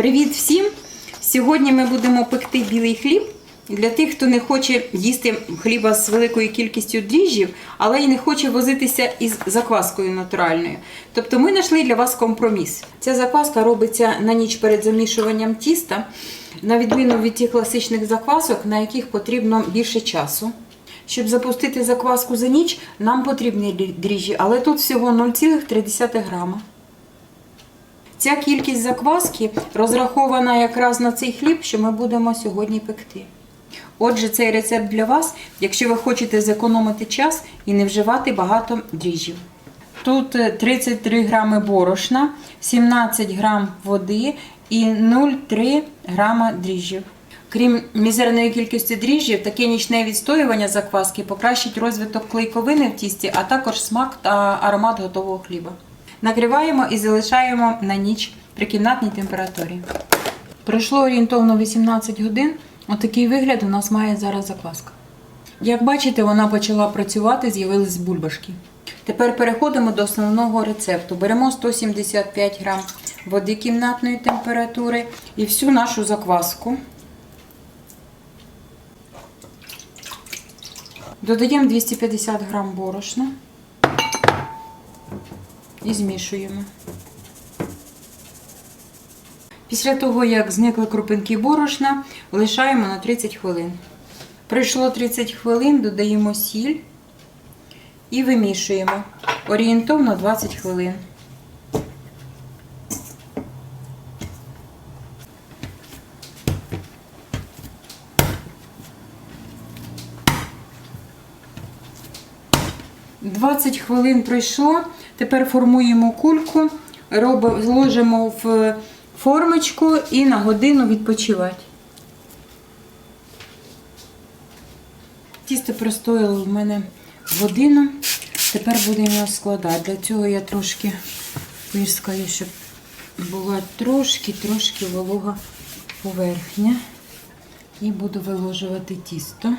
Привіт всім! Сьогодні ми будемо пекти білий хліб для тих, хто не хоче їсти хліба з великою кількістю дріжджів, але й не хоче возитися із закваскою натуральною. Тобто ми знайшли для вас компроміс. Ця закваска робиться на ніч перед замішуванням тіста, на відміну від тих класичних заквасок, на яких потрібно більше часу. Щоб запустити закваску за ніч, нам потрібні дріжджі, але тут всього 0,3 грама. Ця кількість закваски розрахована якраз на цей хліб, що ми будемо сьогодні пекти. Отже, цей рецепт для вас, якщо ви хочете зекономити час і не вживати багато дріжджів. Тут е, 33 грами борошна, 17 грам води і 0,3 грама дріжджів. Крім мізерної кількості дріжджів, таке нічне відстоювання закваски покращить розвиток клейковини в тісті, а також смак та аромат готового хліба. Накриваємо і залишаємо на ніч при кімнатній температурі. Пройшло орієнтовно 18 годин. Отакий вигляд у нас має зараз закваска. Як бачите, вона почала працювати, з'явились бульбашки. Тепер переходимо до основного рецепту. Беремо 175 грам води кімнатної температури і всю нашу закваску. Додаємо 250 грам борошна і змішуємо. Після того, як зникли крупинки борошна, лишаємо на 30 хвилин. Пройшло 30 хвилин, додаємо сіль і вимішуємо орієнтовно 20 хвилин. Двадцять хвилин пройшло. Тепер формуємо кульку, робимо, зложимо в формочку і на годину відпочивати. Тісто простояло в мене годину. Тепер будемо його складати. Для цього я трошки пирскаю, щоб була трошки-трошки волога поверхня. І буду виложувати тісто.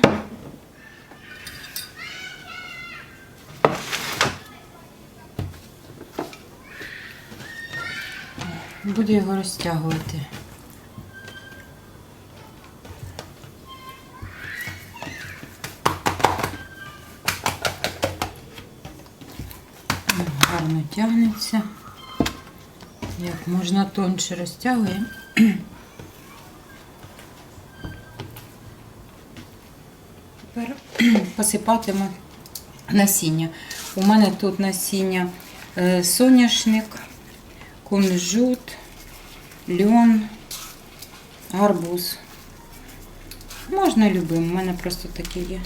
Буду його розтягувати. Гарно тягнеться. Як можна тоньше розтягуємо. Тепер посипатиму насіння. У мене тут насіння е, соняшник, кунжут, льон, гарбуз. Можна любим, у мене просто такі є.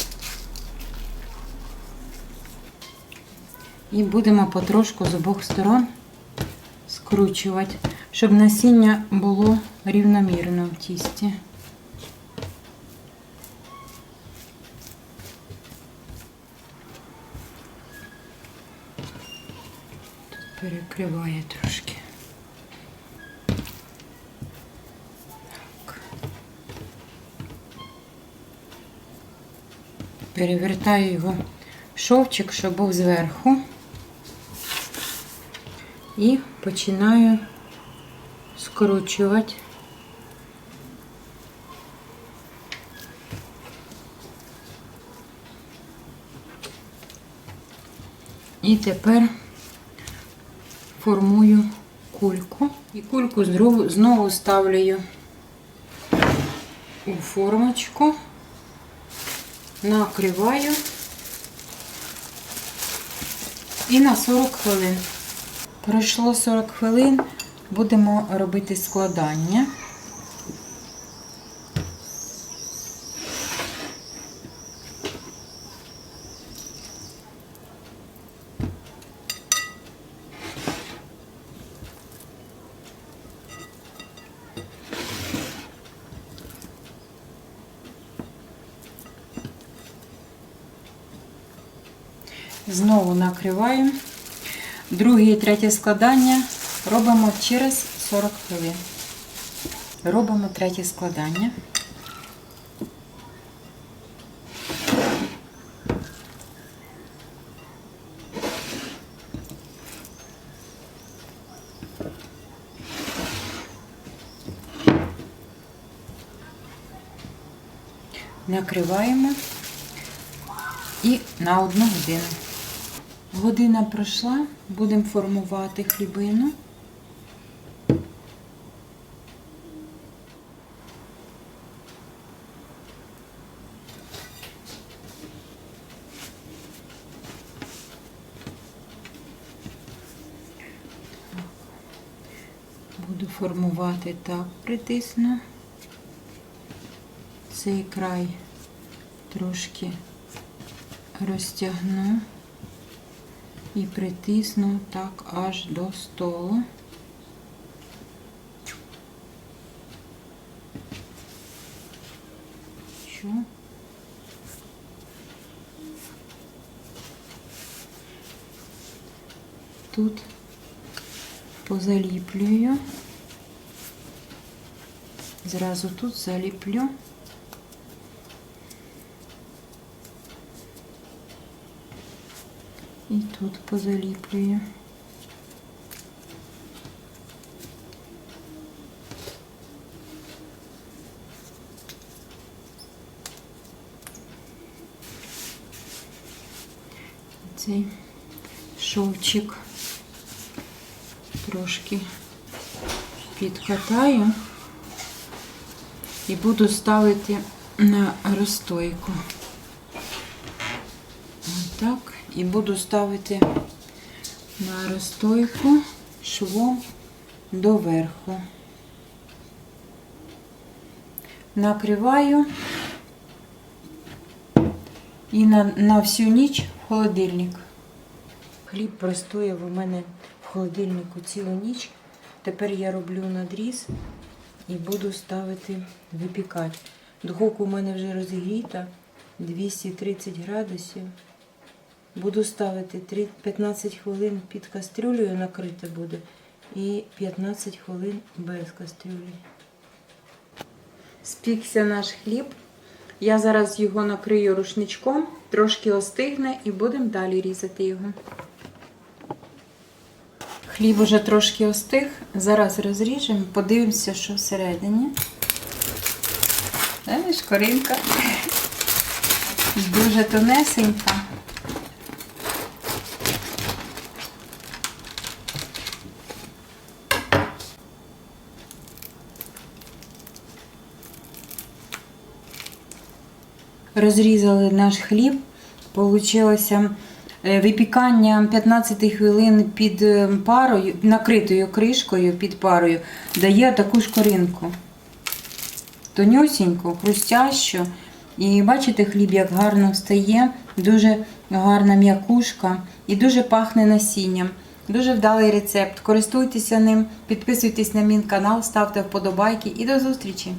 І будемо потрошку з обох сторон скручувати, щоб насіння було рівномірно в тісті. Тут перекриває трошки. Так. Перевертаю його шовчик, щоб був зверху. І починаю скручувати. І тепер формую кульку. І кульку знову ставлю у формочку, накриваю і на 40 хвилин. Пройшло 40 хвилин, будемо робити складання. знову накриваємо. Друге і третє складання робимо через 40 хвилин. Робимо третє складання. Накриваємо і на одну годину. Година пройшла, будемо формувати хлібину. Буду формувати так, притисну. Цей край трошки розтягну і притисну так аж до столу. Що? Тут позаліплюю. Зразу тут заліплю. І тут позаліплюю. Цей шовчик трошки підкатаю і буду ставити на розстойку. Отак. І буду ставити на розстойку швом доверху. Накриваю і на, на всю ніч в холодильник. Хліб простояв у мене в холодильнику цілу ніч. Тепер я роблю надріз і буду ставити випікати. Духовка у мене вже розігріта 230 градусів. Буду ставити три- 15 хвилин під кастрюлею накрите буде і 15 хвилин без кастрюлі. Спікся наш хліб. Я зараз його накрию рушничком, трошки остигне і будемо далі різати його. Хліб уже трошки остиг. Зараз розріжемо, подивимося, що всередині. Е, шкоринка. Дуже тонесенька. Розрізали наш хліб. Получилося е, випікання 15 хвилин під е, парою, накритою кришкою під парою, дає таку шкоринку. Тонюсіньку, хрустящу. І бачите, хліб як гарно встає, дуже гарна м'якушка і дуже пахне насінням. Дуже вдалий рецепт. Користуйтеся ним, підписуйтесь на мій канал, ставте вподобайки і до зустрічі!